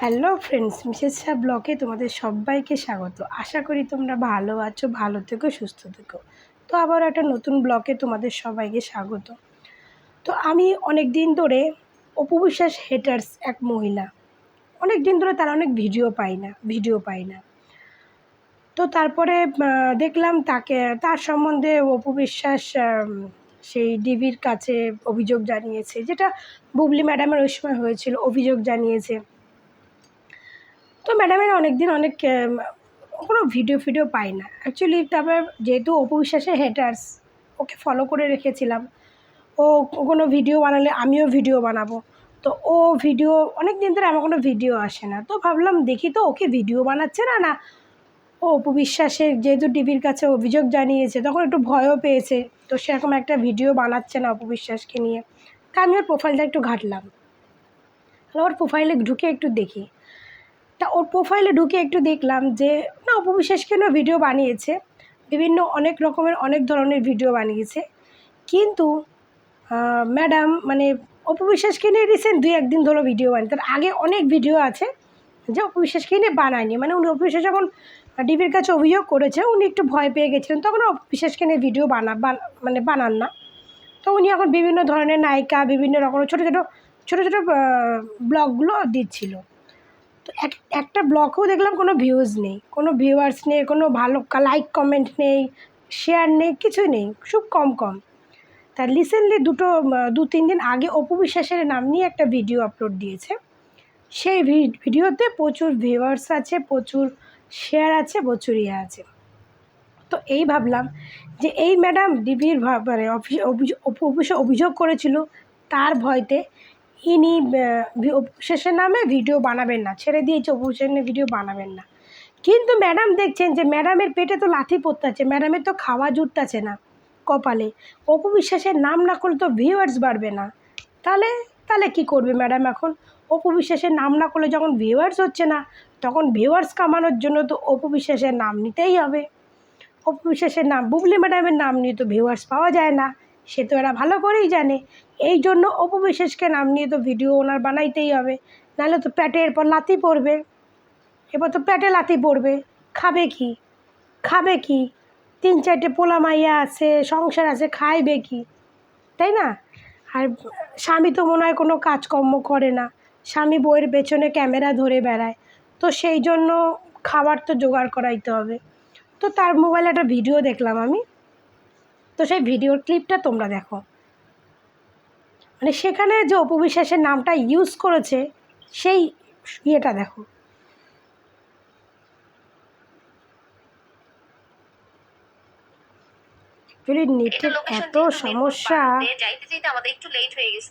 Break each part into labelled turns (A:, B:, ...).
A: Hello friends Mrs Shah ব্লগে তোমাদের সবাইকে স্বাগত। আশা করি তোমরা ভালো আছো, ভালো থেকো, সুস্থ থেকো। তো আবার একটা নতুন ব্লকে তোমাদের সবাইকে স্বাগত। তো আমি অনেক দিন ধরে অপু বিশ্বাস হেটার্স এক মহিলা। অনেক দিন ধরে তারা অনেক ভিডিও পাই না ভিডিও পাই না। তো তারপরে দেখলাম তাকে, তার সম্বন্ধে অপু বিশ্বাস সেই ডিবির কাছে অভিযোগ জানিয়েছে, যেটা বুবলি ম্যাডামের ওই সময় হয়েছিল, অভিযোগ জানিয়েছে। তো ম্যাডামের অনেক দিন অনেক কোনো ভিডিও ফিডিও পাই না। অ্যাকচুয়ালি তারপর যেহেতু অপু বিশ্বাসের হেটার্স ওকে ফলো করে রেখেছিলাম। ও কোনো ভিডিও বানালে আমিও ভিডিও বানাবো। তো ও ভিডিও অনেক দিন ধরে আমার কোনো ভিডিও আসে না। তো ভাবলাম দেখি তো ওকে ভিডিও বানাচ্ছে না না। ও অপু বিশ্বাসের যেহেতু টিভির কাছে অভিযোগ জানিয়েছে, তখন একটু ভয়ও পেয়েছে। তো সেরকম একটা ভিডিও বানাচ্ছে না অপু বিশ্বাসকে নিয়ে। তা আমি ওর প্রোফাইলটা একটু ঘাটলাম। ওর প্রোফাইলে ঢুকে একটু দেখি। তা ওর প্রোফাইলে ঢুকে একটু দেখলাম যে, না, অপু বিশ্বাসকে নিয়েও ভিডিও বানিয়েছে? বিভিন্ন অনেক রকমের, অনেক ধরনের ভিডিও বানিয়েছে। কিন্তু ম্যাডাম মানে অপু বিশ্বাসকে নিয়ে রিসেন্ট দুই, একদিন ধরো ভিডিও বানিয়ে তার আগে অনেক ভিডিও আছে যে অপু বিশ্বাসকে নিয়ে বানায়নি। মানে উনি অপু বিশ্বাস যখন ডিবির কাছে অভিযোগ করেছে, উনি একটু ভয় পেয়ে গেছিলেন। তখন অপু বিশ্বাসকে নিয়ে ভিডিও বান- মানে বানান না। তো উনি এখন বিভিন্ন ধরনের নায়িকা, বিভিন্ন রকমের ছোটো ছোটো ছোটো ছোটো ব্লগগুলো দিচ্ছিল। তো এক, একটা ব্লগেও দেখলাম কোনো ভিউজ নেই, কোনো ভিউয়ার্স নেই, কোনো ভালো লাইক কমেন্ট নেই শেয়ার নেই, কিছুই নেই, খুব কম কম। তার রিসেন্টলি দুটো দু, তিন দিন আগে অপু বিশ্বাসের নাম নিয়ে একটা ভিডিও আপলোড দিয়েছে। সেই ভিডিওতে প্রচুর ভিউয়ার্স আছে, প্রচুর শেয়ার আছে, প্রচুর ইয়ে আছে। তো এই ভাবলাম যে এই ম্যাডাম ডিবির মানে অফিস, অভিযোগ অভিযোগ করেছিল, তার ভয়তে ইনি অফিসের নামে ভিডিও বানাবেন না। ছেড়ে দিয়েছে অফিসের ভিডিও বানাবেন না। কিন্তু ম্যাডাম দেখছেন যে ম্যাডামের পেটে তো লাথি পড়তেছে, ম্যাডামের তো খাওয়া জুটতেছে না কপালে। অপু বিশ্বাসের নাম না করলে তো ভিউয়ার্স বাড়বে না। তাহলে তাহলে কি করবে ম্যাডাম এখন? অপু বিশ্বাসের নাম না করলে যখন ভিউয়ার্স হচ্ছে না, তখন ভিউয়ার্স কামানোর জন্য তো অপু বিশ্বাসের নাম নিতেই হবে। অপু বিশ্বাসের নাম, বুবলি ম্যাডামের নাম নিয়ে তো ভিউয়ার্স পাওয়া যায় না। সে তো এরা ভালো করেই জানে। এই জন্য অপু বিশ্বাসকে নাম নিয়ে তো ভিডিও ওনার বানাইতেই হবে। নাহলে তো প্যাটে এরপর লাথি পড়বে। এবার তো প্যাটে লাথি পড়বে। খাবে কি? খাবে কি? তিন চারটে পোলা মাইয়া আছে, সংসার আছে, খাইবে কি? তাই না? আর স্বামী তো মনে হয় কোনো কাজকর্ম করে না। স্বামী বইয়ের পেছনে ক্যামেরা ধরে বেড়ায়। তো সেই জন্য খাবার তো জোগাড় করাইতে হবে। তো তার মোবাইলে একটা ভিডিও দেখলাম আমি। তো সেই ভিডিওর ক্লিপটা তোমরা দেখো। মানে সেখানে যে অপবিশ্বাসের নামটা ইউজ করেছে সেই ইয়েটা দেখো। অ্যাকচুয়ালি নেটের এত সমস্যা।
B: যাইতে যাইতে আমাদের একটু লেট হয়ে গেছে।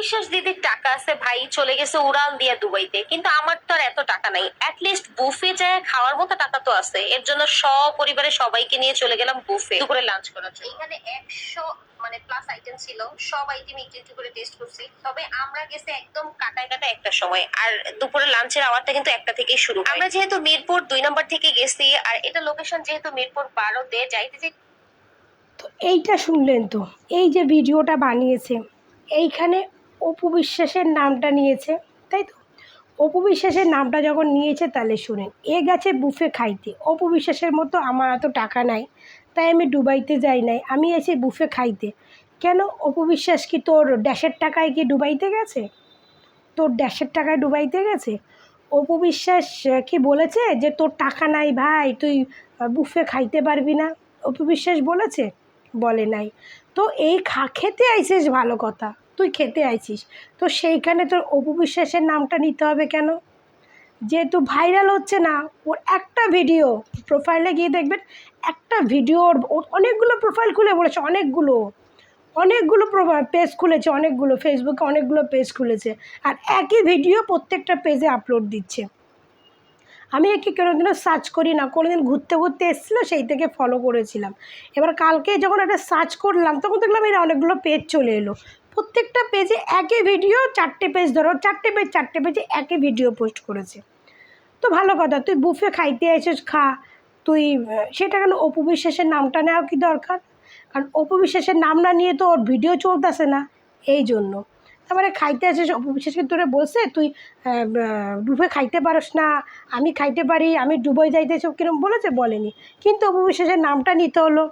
B: বিশ্বাস দিদির টাকা আছে ভাই চলে গেছে উড়াল দিয়া দুবাইতে। কিন্তু আমার তো আর এত টাকা নাই। অ্যাটলিস্ট বুফে যায় খাওয়ার মতো টাকা তো আছে। এর জন্য সপরিবারে সবাইকে নিয়ে চলে গেলাম বুফে দুপুরে লাঞ্চ করার জন্য। এখানে একশো মানে প্লাস আইটেম ছিল। সব আইটেম একটু একটু করে টেস্ট করছি। তবে আমরা গেছি একদম কাটায় কাটায় একটা সময়। আর দুপুরে লাঞ্চের আওয়ারটা কিন্তু একটা থেকেই শুরু হয়। আমরা যেহেতু মিরপুর দুই নম্বর থেকে গেছি আর এটা লোকেশন যেহেতু মিরপুর বারোতে যাইতে যে
A: তো এইটা শুনলেন তো? এই যে ভিডিওটা বানিয়েছে এইখানে অপু বিশ্বাসের নামটা নিয়েছে, তাই তো? অপু বিশ্বাসের নামটা যখন নিয়েছে তাহলে শুনেন এ গেছে বুফে খাইতে। অপু বিশ্বাসের মতো আমার এত টাকা নাই, তাই আমি ডুবাইতে যাই নাই, আমি এসে বুফে খাইতে। কেন অপু বিশ্বাস কি তোর ড্যাশের টাকায় কি ডুবাইতে গেছে? তোর ড্যাশের টাকায় ডুবাইতে গেছে? অপু বিশ্বাস কি বলেছে যে তোর টাকা নাই ভাই, তুই বুফে খাইতে পারবি না? অপু বিশ্বাস বলেছে? বলে নাই। তো এই খা, খেতে আইছিস ভালো কথা। তুই খেতে আইছিস। তো সেইখানে তোর অপু বিশ্বাসের নামটা নিতে হবে কেন? যেহেতু ভাইরাল হচ্ছে না, ওর একটা ভিডিও প্রোফাইলে গিয়ে দেখবেন, একটা ভিডিওর ওর অনেকগুলো প্রোফাইল খুলে বলেছে, অনেকগুলো। অনেকগুলো পেজ খুলেছে, অনেকগুলো ফেসবুকে অনেকগুলো পেজ খুলেছে। আর একই ভিডিও প্রত্যেকটা পেজে আপলোড দিচ্ছে। আমি একে কোনোদিনও সার্চ করি না, কোনোদিন ঘুরতে ঘুরতে এসেছিল, সেই থেকে ফলো করেছিলাম। এবার কালকে যখন একটা সার্চ করলাম, তখন দেখলাম এর অনেকগুলো পেজ চলে এলো। প্রত্যেকটা পেজে একই ভিডিও চারটে পেজ ধরো, চারটে পেজ চারটে পেজে একই ভিডিও পোস্ট করেছে। তো ভালো কথা, তুই বুফে খাইতে এসেছিস খা। তুই সেটা কেন অপু বিশ্বাসের নামটা নেওয়া কি দরকার? কারণ অপু বিশ্বাসের নাম না নিয়ে তো ওর ভিডিও চলতেছে না, এই জন্য। তারপরে খাইতে আসে অপু বিশ্বাসকে তোরে বলছে, তুই ডুবে খাইতে পারস না, আমি খাইতে পারি, আমি ডুবই যাইতে সব কিরম বলেছে, বলেনি। কিন্তু অপু বিশ্বাসের নামটা নিতে হলো।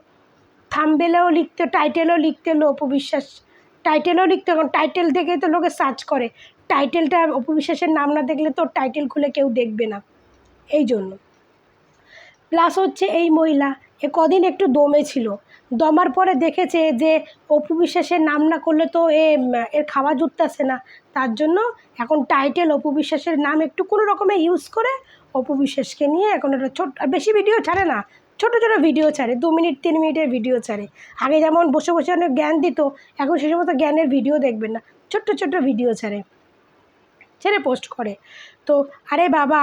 A: থামবেলেও লিখতে টাইটেলও লিখতে হলো অপু বিশ্বাস। টাইটেলও লিখতে কারণ টাইটেল দেখে তো লোকে সার্চ করে। টাইটেলটা অপু বিশ্বাসের নাম না দেখলে তো টাইটেল খুলে কেউ দেখবে না। এই জন্য। প্লাস হচ্ছে এই মহিলা, এ কদিন একটু দমে ছিল। দমার পরে দেখেছে যে অপু বিশ্বাসের নাম না করলে তো এ, এর খাওয়া জুটতেছে না। তার জন্য এখন টাইটেল অপু বিশ্বাসের নাম একটু কোনো রকমে ইউজ করে অপু বিশ্বাসকে নিয়ে এখন একটা ছোট বেশি ভিডিও ছাড়ে না। ছোটো ছোটো ভিডিও ছাড়ে, দু মিনিট, তিন মিনিটের ভিডিও ছাড়ে। আগে যেমন বসে বসে অনেক জ্ঞান দিত, এখন সে সমস্ত জ্ঞানের ভিডিও দেখবেন না। ছোট্ট ছোট্ট ভিডিও ছাড়ে, ছেড়ে পোস্ট করে। তো, আরে বাবা,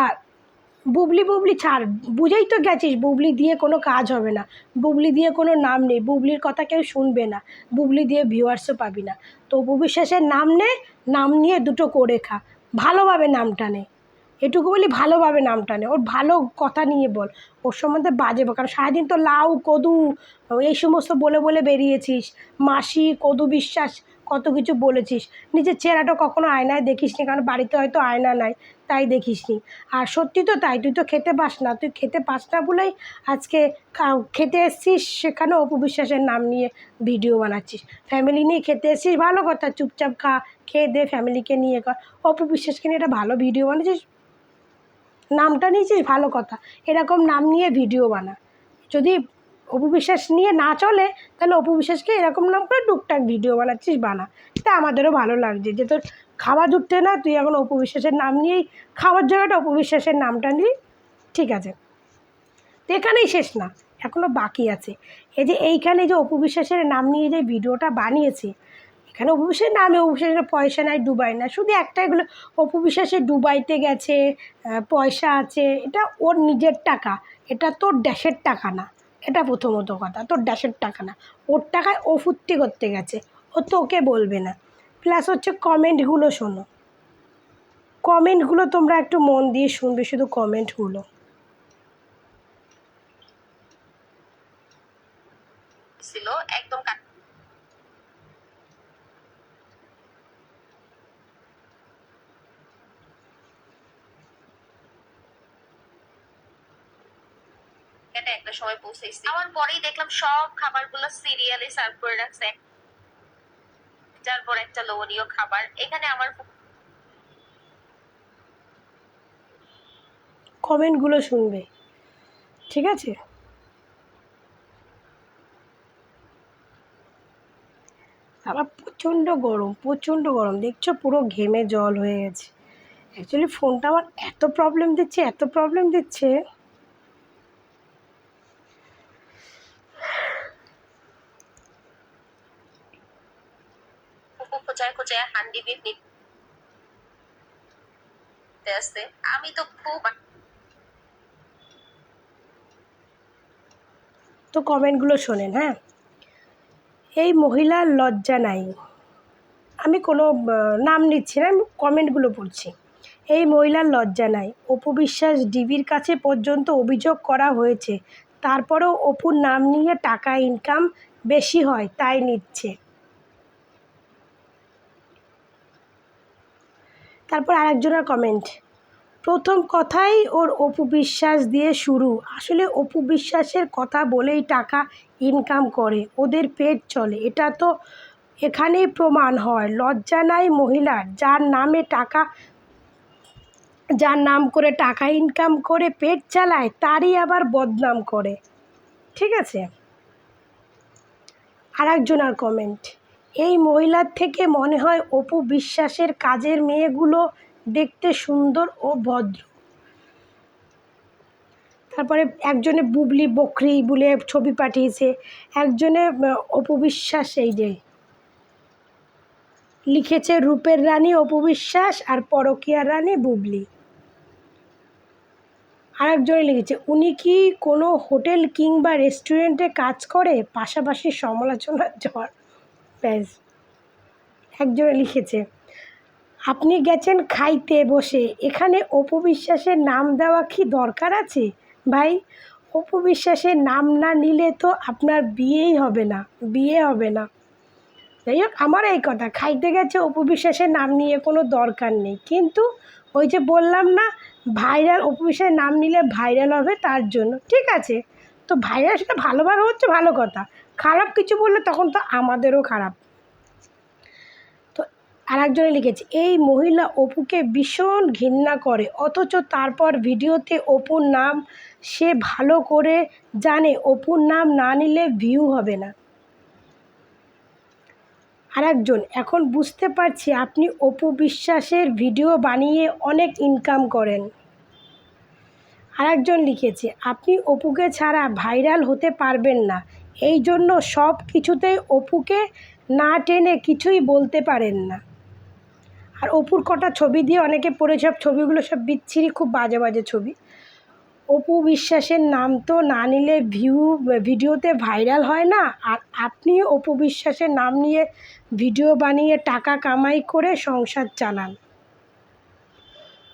A: বুবলি বুবলি ছাড়। বুঝেই তো গেছিস, বুবলি দিয়ে কোনো কাজ হবে না। বুবলি দিয়ে কোনো নাম নেই, বুবলির কথা কেউ শুনবে না। বুবলি দিয়ে ভিউয়ার্সও পাবি না। তো বিশ্বাসের নাম নে, নাম নিয়ে দুটো করে খা। ভালোভাবে নামটা নে। এটুকু বলি ভালোভাবে নামটা নে ওর ভালো কথা নিয়ে বল। ওর সম্বন্ধে বাজে বল। কারণ সারাদিন তো লাউ, কদু, এই সমস্ত বলে বলে বেরিয়েছিস। মাসি, কদু বিশ্বাস, কত কিছু বলেছিস। নিজের চেহারাটা কখনো আয়নায় দেখিস নি। কারণ বাড়িতে হয়তো আয়না নাই, তাই দেখিস নি। আর সত্যি তো তাই। তুই তো খেতে পাস না। তুই খেতে পাস না বলেই আজকে খেতে এসছিস সেখানে অপু বিশ্বাসের নাম নিয়ে ভিডিও বানাচ্ছিস। ফ্যামিলি নিয়ে খেতে এসছিস? ভালো কথা। চুপচাপ খা, খেয়ে দে, ফ্যামিলিকে নিয়ে কর অপু বিশ্বাসকে নিয়ে একটা ভালো ভিডিও বানিয়েছিস? নামটা নিয়েছিস? ভালো কথা। এরকম নাম নিয়ে ভিডিও বানা। যদি অপু বিশ্বাস নিয়ে না চলে, তাহলে অপু বিশ্বাসকে এরকম নাম করে টুকটাক ভিডিও বানাচ্ছিস, বানা। এটা আমাদেরও ভালো লাগছে যে তোর খাওয়া জুটতে না, তুই এখন অপু বিশ্বাসের নাম নিয়েই খাওয়ার জায়গাটা অপু বিশ্বাসের নামটা নিই ঠিক আছে। তো এখানেই শেষ না এখনও বাকি আছে। এই যে এইখানে যে অপু বিশ্বাসের নাম নিয়ে যে ভিডিওটা বানিয়েছে এখানে অপু বিশ্বাসের নামে, অপু বিশ্বাসের পয়সা নাই, ডুবাই না শুধু একটাই হলো, অপু বিশ্বাসের ডুবাইতে গেছে পয়সা আছে, এটা ওর নিজের টাকা। এটা তোর ড্যাশের টাকা না। এটা প্রথমত কথা, তোর ড্যাশের টাকা না। ওর টাকায় ও ফুর্তি করতে গেছে। ও তোকে বলবে না। প্লাস হচ্ছে কমেন্টগুলো শোনো। কমেন্টগুলো তোমরা একটু মন দিয়ে শুনবে, শুধু কমেন্টগুলো
B: ছিল একদম একটা সময় পৌঁছেছি আমার পরেই দেখলাম সব খাবারগুলো সিরিয়ালে সার্ভ করে রাখছে। একটার পর একটা লোভনীয় খাবার। এখানে আমার
A: কমেন্টগুলো শুনবে। ঠিক আছে? আবার প্রচণ্ড গরম প্রচণ্ড গরম। দেখছ পুরো ঘেমে জল হয়ে গেছে। অ্যাকচুয়ালি ফোনটা আমার এত প্রবলেম দিচ্ছে, এত প্রবলেম দিচ্ছে।
B: আমি তো খুব
A: তো কমেন্টগুলো শোনেন হ্যাঁ? এই মহিলার লজ্জা নাই। আমি কোনো নাম নিচ্ছি না, আমি কমেন্টগুলো পড়ছি এই মহিলার লজ্জা নাই। অপু বিশ্বাস ডিবির কাছে পর্যন্ত অভিযোগ করা হয়েছে। তারপরেও অপুর নাম নিয়ে টাকা ইনকাম বেশি হয়, তাই নিচ্ছে। তারপর আরেকজনের কমেন্ট প্রথম কথাই ওর অপু বিশ্বাস দিয়ে শুরু। আসলে অপু বিশ্বাসের কথা বলেই টাকা ইনকাম করে। ওদের পেট চলে। এটা তো এখানেই প্রমাণ হয়। লজ্জা নাই মহিলার। যার নামে টাকা, যার নাম করে টাকা ইনকাম করে পেট চালায়, তারই আবার বদনাম করে। ঠিক আছে? আর একজনের কমেন্ট এই মহিলার থেকে মনে হয় অপু বিশ্বাসের কাজের মেয়েগুলো দেখতে সুন্দর ও ভদ্র। তারপরে একজনে বুবলি বকরি বলে ছবি পাঠিয়েছে, একজনে অপু বিশ্বাস এই যে লিখেছে, রূপের রানী অপু বিশ্বাস আর পরকীয়ার রানী বুবলি। আরেকজনে লিখেছে, উনি কি কোনো হোটেল কিংবা রেস্টুরেন্টে কাজ করে? পাশাপাশি সমালোচনার ঝড়। ব্যাস একজনে লিখেছে, আপনি গেছেন খাইতে বসে, এখানে অপু বিশ্বাসের নাম দেওয়া কি দরকার আছে? ভাই অপু বিশ্বাসের নাম না নিলে তো আপনার বিয়েই হবে না, বিয়ে হবে না। যাই হোক আমার এই কথা, খাইতে গেছে অপু বিশ্বাসের নাম নিয়ে কোনো দরকার নেই। কিন্তু ওই যে বললাম না, ভাইরাল অপু বিশ্বাসের নাম নিলে ভাইরাল হবে তার জন্য, ঠিক আছে? তো ভাইরাল সেটা ভালোভাবে হচ্ছে, ভালো কথা। খারাপ কিছু বললে তখন তো আমাদেরও খারাপ। তো আর একজনে লিখেছে, এই মহিলা অপুকে ভীষণ ঘৃণা করে, অথচ তারপর ভিডিওতে অপুর নাম সে ভালো করে জানে, অপুর নাম না নিলে ভিউ হবে না। আর একজন এখন বুঝতে পারছি আপনি অপু বিশ্বাসের ভিডিও বানিয়ে অনেক ইনকাম করেন। আর একজন লিখেছে, আপনি অপুকে ছাড়া ভাইরাল হতে পারবেন না এই জন্য সব কিছুতেই অপুকে না টেনে কিছুই বলতে পারেন না। আর অপুর কটা ছবি দিয়ে অনেকে পড়ে, সব ছবিগুলো সব বিচ্ছিরি, খুব বাজে বাজে ছবি। অপু বিশ্বাসের নাম তো না নিলে ভিউ ভিডিওতে ভাইরাল হয় না। আর আপনি অপু বিশ্বাসের নাম নিয়ে ভিডিও বানিয়ে টাকা কামাই করে সংসার চালান।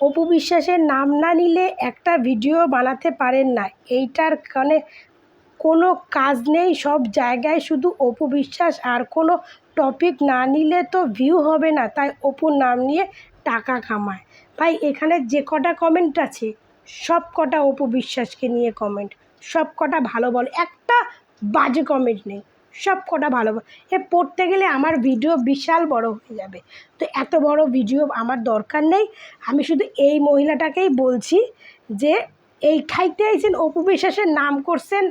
A: অপু বিশ্বাসের নাম না নিলে একটা ভিডিও বানাতে পারেন না। এইটার কারণে কোনো কাজ নেই, সব জায়গায় শুধু অপু বিশ্বাস আর কোনো টপিক না নিলে তো ভিউ হবে না। তাই অপুর নাম নিয়ে টাকা কামায়। ভাই, এখানে যে কটা কমেন্ট আছে, সব কটা অপু বিশ্বাসকে নিয়ে কমেন্ট সব কটা ভালো বলো, একটা বাজে কমেন্ট নেই। সব কটা ভালো এ পড়তে গেলে আমার ভিডিও বিশাল বড় হয়ে যাবে। তো এত বড় ভিডিও আমার দরকার নেই। আমি শুধু এই মহিলাটাকেই বলছি যে এই খাইতে আইছেন, অপু বিশ্বাসের নাম করছেন,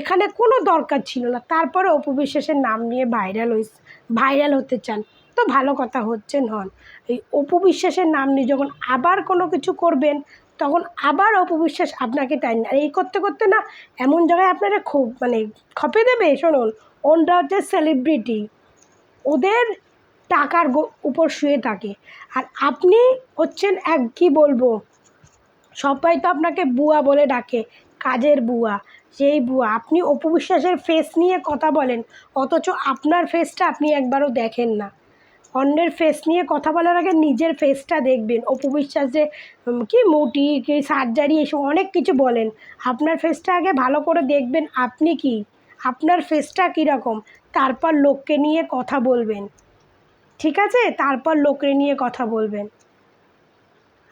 A: এখানে কোনো দরকার ছিল না। তারপরে অপু বিশ্বাসের নাম নিয়ে ভাইরাল হয়েছে ভাইরাল হতে চান। তো ভালো কথা হচ্ছেন হন এই অপু বিশ্বাসের নাম নিয়ে যখন আবার কোনো কিছু করবেন, তখন আবার অপু বিশ্বাস আপনাকে টাইম আর এই করতে করতে না, এমন জায়গায় আপনারা খুব মানে খপে দেবে, শুনুন। ওনরা হচ্ছে সেলিব্রিটি ওদের টাকার উপর শুয়ে থাকে। আর আপনি হচ্ছেন এক, কী বলব? সবাই তো আপনাকে বুয়া বলে ডাকে, কাজের বুয়া সেই বুয়া। আপনি অপু বিশ্বাসের ফেস নিয়ে কথা বলেন, অথচ আপনার ফেসটা আপনি একবারও দেখেন না। অন্যের ফেস নিয়ে কথা বলার আগে নিজের ফেসটা দেখবেন। অপু বিশ্বাস যে কি মুটি, কি সার্জারি এসব অনেক কিছু বলেন। আপনার ফেসটা আগে ভালো করে দেখবেন আপনি কি? আপনার ফেসটা কীরকম তারপর লোককে নিয়ে কথা বলবেন। ঠিক আছে? তারপর লোককে নিয়ে কথা বলবেন।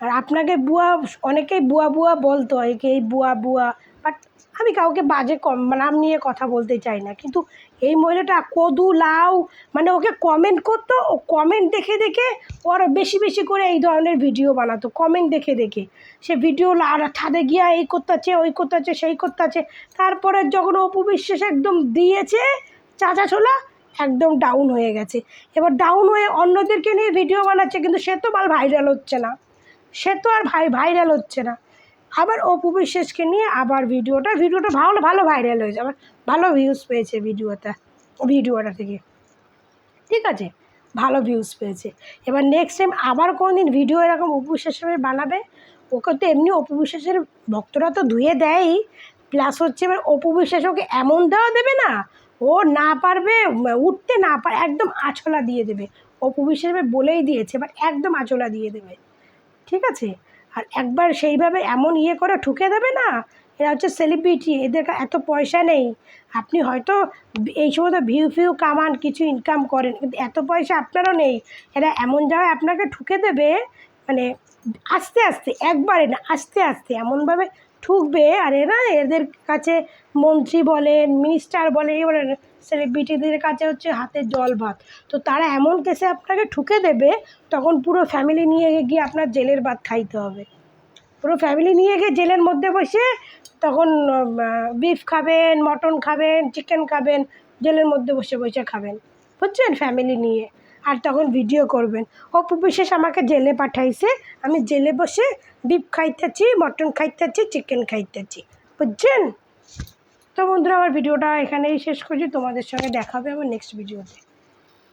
A: আর আপনাকে বুয়া, অনেকেই বুয়া বুয়া বলতো, একে এই বুয়া বুয়া বাট আমি কাউকে বাজে কম, নাম নিয়ে কথা বলতে চাই না। কিন্তু এই মহিলাটা কদু লাউ মানে ওকে কমেন্ট করতো, ও কমেন্ট দেখে দেখে ওর বেশি বেশি করে এই ধরনের ভিডিও বানাতো কমেন্ট দেখে দেখে। সে ভিডিও আর ছাদে গিয়া এই করতেছে, ওই করতেছে, সেই করতেছে। তারপরে যখন অপু বিশ্বাস একদম দিয়েছে, চাচা ছোলা, একদম ডাউন হয়ে গেছে। এবার ডাউন হয়ে অন্যদেরকে নিয়ে ভিডিও বানাচ্ছে, কিন্তু সে তো মাল ভাইরাল হচ্ছে না। সে তো আর ভাই ভাইরাল হচ্ছে না। আবার অপু বিশ্বাসকে নিয়ে আবার ভিডিওটা ভিডিওটা ভালো ভালো ভাইরাল হয়েছে। আবার ভালো ভিউজ পেয়েছে ভিডিওটা ভিডিওটা থেকে। ঠিক আছে? ভালো ভিউজ পেয়েছে। এবার নেক্সট টাইম আবার কোনো দিন ভিডিও এরকম অপু বিশ্বাসের বানাবে, ওকে তো এমনি অপু বিশ্বাসের ভক্তরা তো ধুয়ে দেয়ই। প্লাস হচ্ছে এবার অপু বিশ্বাস ওকে এমন দেওয়া দেবে না, ও না পারবে, উঠতে না পার একদম আঁচলা দিয়ে দেবে। অপু বিশ্বাস বলেই দিয়েছে, এবার একদম আঁচলা দিয়ে দেবে। ঠিক আছে? আর একবার সেইভাবে এমন ইয়ে করে ঠুকে দেবে না? এরা হচ্ছে সেলিব্রিটি এদের এত পয়সা নেই। আপনি হয়তো এই সময় ভিউ ফিউ কামান, কিছু ইনকাম করেন, কিন্তু এত পয়সা আপনারও নেই। এরা এমন জায়গায় আপনাকে ঠুকে দেবে মানে আস্তে আস্তে, একবারে না, আস্তে আস্তে এমনভাবে ঠুকবে, আর এরা এদের কাছে মন্ত্রী বলেন মিনিস্টার বলেন এবার সেলিব্রিটিদের কাছে হচ্ছে হাতে জল ভাত। তো তারা এমন কেসে আপনাকে ঠুকে দেবে, তখন পুরো ফ্যামিলি নিয়ে গিয়ে আপনার জেলের ভাত খাইতে হবে। পুরো ফ্যামিলি নিয়ে গিয়ে জেলের মধ্যে বসে তখন বিফ খাবেন মটন খাবেন চিকেন খাবেন, জেলের মধ্যে বসে বসে খাবেন। বুঝছেন? ফ্যামিলি নিয়ে। আর তখন ভিডিও করবেন। অপু বিশেষ আমাকে জেলে পাঠাইছে, আমি জেলে বসে বিফ খাইতেছি মটন খাইতেছি চিকেন খাইতেছি। বুঝছেন? তো বন্ধুরা আমার ভিডিওটা এখানেই শেষ করছি। তোমাদের সঙ্গে দেখাবে আমার নেক্সট ভিডিওতে